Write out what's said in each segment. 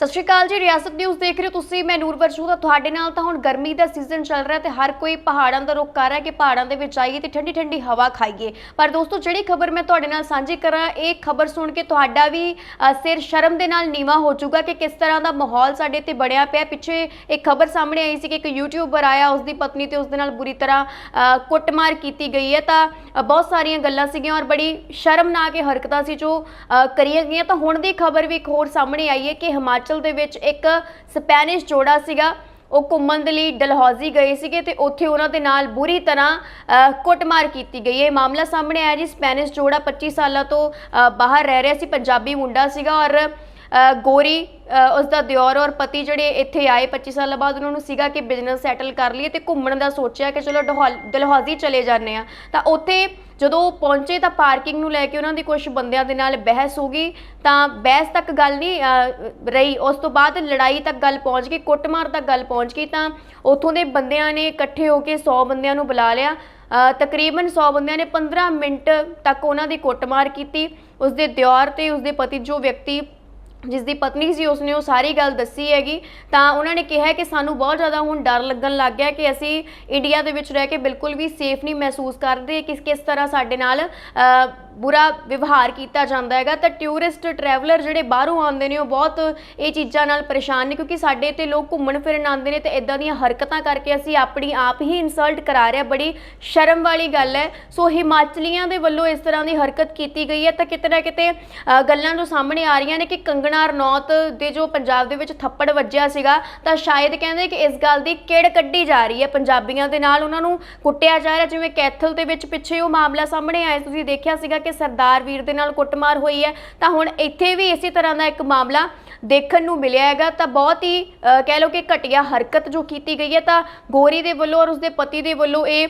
ਸਤਿ ਸ਼੍ਰੀ ਅਕਾਲ ਜੀ ਰਿਆਸਤ ਨਿਊਜ਼ ਦੇਖ ਰਹੇ ਹੋ ਤੁਸੀਂ ਮੈਂ ਨੂਰ ਵਰਸ਼ੂ ਤੁਹਾਡੇ ਨਾਲ ਤਾਂ ਹੁਣ ਗਰਮੀ ਦਾ ਸੀਜ਼ਨ ਚੱਲ ਰਿਹਾ ਤੇ ਹਰ ਕੋਈ ਪਹਾੜਾਂ ਦਾ ਰੁੱਖ ਕਰ ਰਿਹਾ ਕਿ ਪਹਾੜਾਂ ਦੇ ਵਿੱਚ ਆਈਏ ਤੇ ਠੰਡੀ ਠੰਡੀ ਹਵਾ ਖਾਈਏ। ਪਰ ਦੋਸਤੋ ਜਿਹੜੀ ਖਬਰ ਮੈਂ ਤੁਹਾਡੇ ਨਾਲ ਸਾਂਝੀ ਕਰਾਂ ਇਹ ਖਬਰ ਸੁਣ ਕੇ ਤੁਹਾਡਾ ਵੀ ਅ, ਸਿਰ ਸ਼ਰਮ ਦੇ ਨਾਲ ਨੀਵਾ ਹੋ ਜਾਊਗਾ ਕਿ ਕਿਸ ਤਰ੍ਹਾਂ ਦਾ ਮਾਹੌਲ ਸਾਡੇ ਤੇ ਬਣਿਆ ਪਿਆ। ਪਿੱਛੇ ਇੱਕ ਖਬਰ ਸਾਹਮਣੇ ਆਈ ਸੀ ਕਿ ਇੱਕ ਯੂਟਿਊਬਰ ਆਇਆ ਉਸ ਦੀ ਪਤਨੀ ਤੇ ਉਸ ਦੇ ਨਾਲ ਬੁਰੀ ਤਰ੍ਹਾਂ ਅ, ਕੁੱਟਮਾਰ ਕੀਤੀ ਗਈ ਹੈ। ਤਾਂ ਅ, ਬਹੁਤ ਸਾਰੀਆਂ ਗੱਲਾਂ ਸੀਗੀਆਂ ਔਰ ਬੜੀ ਸ਼ਰਮਨਾਕ ਇਹ ਹਰਕਤਾਂ ਸੀ ਜੋ ਅ, ਕਰੀਆਂ ਗਈਆਂ। ਤਾਂ ਹੁਣ ਦੀ ਖਬਰ ਵੀ ਇੱਕ ਹੋਰ ਸਾਹਮਣੇ ਆਈ ਹੈ ਕਿ ਹਿਮਾਚਲ ਦੇ ਵਿੱਚ ਇੱਕ ਸਪੈਨਿਸ਼ ਜੋੜਾ ਸੀਗਾ। ਉਹ ਘੁੰਮਣ ਦੇ ਲਈ ਡਲਹੌਜ਼ੀ ਗਏ ਸੀਗੇ ਤੇ ਉੱਥੇ ਉਹਨਾਂ ਦੇ ਨਾਲ ਬੁਰੀ ਤਰ੍ਹਾਂ ਅ, ਕੁੱਟਮਾਰ ਕੀਤੀ ਗਈ। ਇਹ ਮਾਮਲਾ ਸਾਹਮਣੇ ਆਇਆ ਜੀ। ਸਪੈਨਿਸ਼ ਜੋੜਾ 25 ਸਾਲਾਂ ਤੋਂ ਅ, ਬਾਹਰ ਰਹਿ ਰਿਹਾ ਸੀ। ਪੰਜਾਬੀ ਮੁੰਡਾ ਸੀਗਾ ਔਰ ਗੋਰੀ ਅ, ਉਸ ਦਾ ਦਿਓਰ ਔਰ ਪਤੀ ਜਿਹੜੇ ਇੱਥੇ ਆਏ 25 ਸਾਲਾਂ ਬਾਅਦ ਉਹਨਾਂ ਨੂੰ ਸੀਗਾ ਕਿ ਬਿਜ਼ਨਸ ਸੈਟਲ ਕਰ ਲਈਏ ਤੇ ਘੁੰਮਣ ਦਾ ਸੋਚਿਆ ਕਿ ਚਲੋ ਡਹੌਲ- ਡਲਹੌਜ਼ੀ ਚਲੇ ਜਾਂਦੇ ਆ ਤਾਂ ਉੱਥੇ ਜਦੋਂ ਪਹੁੰਚੇ ਤਾਂ ਪਾਰਕਿੰਗ ਨੂੰ ਲੈ ਕੇ ਉਹਨਾਂ ਦੀ ਕੁਝ ਬੰਦਿਆਂ ਦੇ ਨਾਲ ਬਹਿਸ ਹੋ ਗਈ। ਤਾਂ ਬਹਿਸ ਤੱਕ ਗੱਲ ਨਹੀਂ ਰਹੀ। ਉਸ ਤੋਂ ਬਾਅਦ ਲੜਾਈ ਤੱਕ ਗੱਲ ਪਹੁੰਚ ਗਈ ਕੁੱਟਮਾਰ ਤੱਕ ਗੱਲ ਪਹੁੰਚ ਗਈ ਤਾਂ ਉੱਥੋਂ ਦੇ ਬੰਦਿਆਂ ਨੇ ਇਕੱਠੇ ਹੋ ਕੇ 100 ਬੰਦਿਆਂ ਨੂੰ ਬੁਲਾ ਲਿਆ। ਤਕਰੀਬਨ 100 ਬੰਦਿਆਂ ਨੇ 15 ਮਿੰਟ ਤੱਕ ਉਹਨਾਂ ਦੀ ਕੁੱਟਮਾਰ ਕੀਤੀ। ਉਸ ਦੇ ਦਿਓਰ ਤੇ ਉਸ ਦੇ ਪਤੀ ਜੋ ਵਿਅਕਤੀ ਜਿਸ ਦੀ ਪਤਨੀ ਸੀ, ਉਸਨੇ ਉਹ ਸਾਰੀ ਗੱਲ ਦੱਸੀ ਹੈਗੀ। ਤਾਂ ਉਹਨਾਂ ਨੇ ਕਿਹਾ ਕਿ ਸਾਨੂੰ ਬਹੁਤ ਜ਼ਿਆਦਾ ਹੁਣ ਡਰ ਲੱਗਣ ਲੱਗ ਗਿਆ ਕਿ ਅਸੀਂ ਇੰਡੀਆ ਦੇ ਵਿੱਚ ਰਹਿ ਕੇ ਬਿਲਕੁਲ ਵੀ ਸੇਫ ਨਹੀਂ ਮਹਿਸੂਸ ਕਰਦੇ ਕਿਸ ਕਿਸ ਤਰ੍ਹਾਂ ਸਾਡੇ ਨਾਲ ਬੁਰਾ ਵਿਵਹਾਰ ਕੀਤਾ ਜਾਂਦਾ ਹੈਗਾ, ਤਾਂ ਟੂਰਿਸਟ ਟਰੈਵਲਰ ਜਿਹੜੇ ਬਾਹਰੋਂ ਆਉਂਦੇ ਨੇ, ਉਹ ਬਹੁਤ ਇਹ ਚੀਜ਼ਾਂ ਨਾਲ ਪਰੇਸ਼ਾਨ ਨੇ, ਕਿਉਂਕਿ ਸਾਡੇ ਤੇ ਲੋਕ ਘੁੰਮਣ ਫਿਰਨ ਆਉਂਦੇ ਨੇ, ਤੇ ਇਦਾਂ ਦੀਆਂ ਹਰਕਤਾਂ ਕਰਕੇ ਅਸੀਂ ਆਪਣੀ ਆਪ ਹੀ ਇਨਸਲਟ ਕਰਾ ਰਿਹਾ ਬੜੀ ਸ਼ਰਮ ਵਾਲੀ ਗੱਲ ਹੈ। ਸੋ ਹਿਮਾਚਲੀਆਂ ਦੇ ਵੱਲੋਂ ਇਸ ਤਰ੍ਹਾਂ ਦੀ ਹਰਕਤ ਕੀਤੀ ਗਈ ਹੈ, ਤਾਂ ਕਿਤੇ ਨਾ ਕਿਤੇ ਗੱਲਾਂ ਜੋ ਸਾਹਮਣੇ ਆ ਰਹੀਆਂ ਨੇ ਕਿ ਕੰਗਣਾ ਰਣੌਤ ਦੇ ਜੋ ਪੰਜਾਬ ਦੇ ਵਿੱਚ ਥੱਪੜ ਵੱਜਿਆ ਸੀਗਾ, ਤਾਂ ਸ਼ਾਇਦ ਕਹਿੰਦੇ ਕਿ ਇਸ ਗੱਲ ਦੀ ਕਿੜ ਕੱਢੀ ਜਾ ਰਹੀ ਹੈ, ਪੰਜਾਬੀਆਂ ਦੇ ਨਾਲ ਉਹਨਾਂ ਨੂੰ ਕੁੱਟਿਆ ਜਾ ਰਿਹਾ, ਜਿਵੇਂ ਕੈਥਲ ਦੇ ਵਿੱਚ ਪਿੱਛੇ ਉਹ ਮਾਮਲਾ ਸਾਹਮਣੇ ਆਇਆ, ਤੁਸੀਂ ਦੇਖਿਆ ਸੀਗਾ ਕਿ ਸਰਦਾਰ ਵੀਰ ਦੇ ਨਾਲ ਕੁੱਟਮਾਰ ਹੋਈ ਹੈ, ਤਾਂ ਹੁਣ ਇੱਥੇ ਵੀ ਇਸੇ ਤਰ੍ਹਾਂ ਦਾ ਇੱਕ ਮਾਮਲਾ ਦੇਖਣ ਨੂੰ ਮਿਲਿਆ ਹੈਗਾ। ਤਾਂ ਬਹੁਤ ਹੀ ਕਹਿ ਲਓ ਕਿ ਘਟੀਆ ਹਰਕਤ ਜੋ ਕੀਤੀ ਗਈ ਹੈ, ਤਾਂ ਗੋਰੀ ਦੇ ਵੱਲੋਂ ਔਰ ਉਸਦੇ ਪਤੀ ਦੇ ਵੱਲੋਂ ਇਹ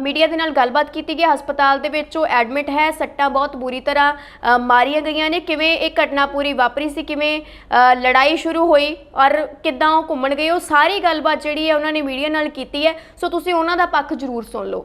ਮੀਡੀਆ ਦੇ ਨਾਲ ਗੱਲਬਾਤ ਕੀਤੀ ਗਈ। ਹਸਪਤਾਲ ਦੇ ਵਿੱਚ ਉਹ ਐਡਮਿਟ ਹੈ, ਸੱਟਾਂ ਬਹੁਤ ਬੁਰੀ ਤਰ੍ਹਾਂ ਮਾਰੀਆਂ ਗਈਆਂ ਨੇ। ਕਿਵੇਂ ਇਹ ਘਟਨਾ ਪੂਰੀ ਵਾਪਰੀ ਸੀ, ਕਿਵੇਂ ਲੜਾਈ ਸ਼ੁਰੂ ਹੋਈ ਔਰ ਕਿੱਦਾਂ ਉਹ ਘੁੰਮਣ ਗਏ, ਉਹ ਸਾਰੀ ਗੱਲਬਾਤ ਜਿਹੜੀ ਹੈ ਉਹਨਾਂ ਨੇ ਮੀਡੀਆ ਨਾਲ ਕੀਤੀ ਹੈ। ਸੋ ਤੁਸੀਂ ਉਹਨਾਂ ਦਾ ਪੱਖ ਜ਼ਰੂਰ ਸੁਣ ਲਓ।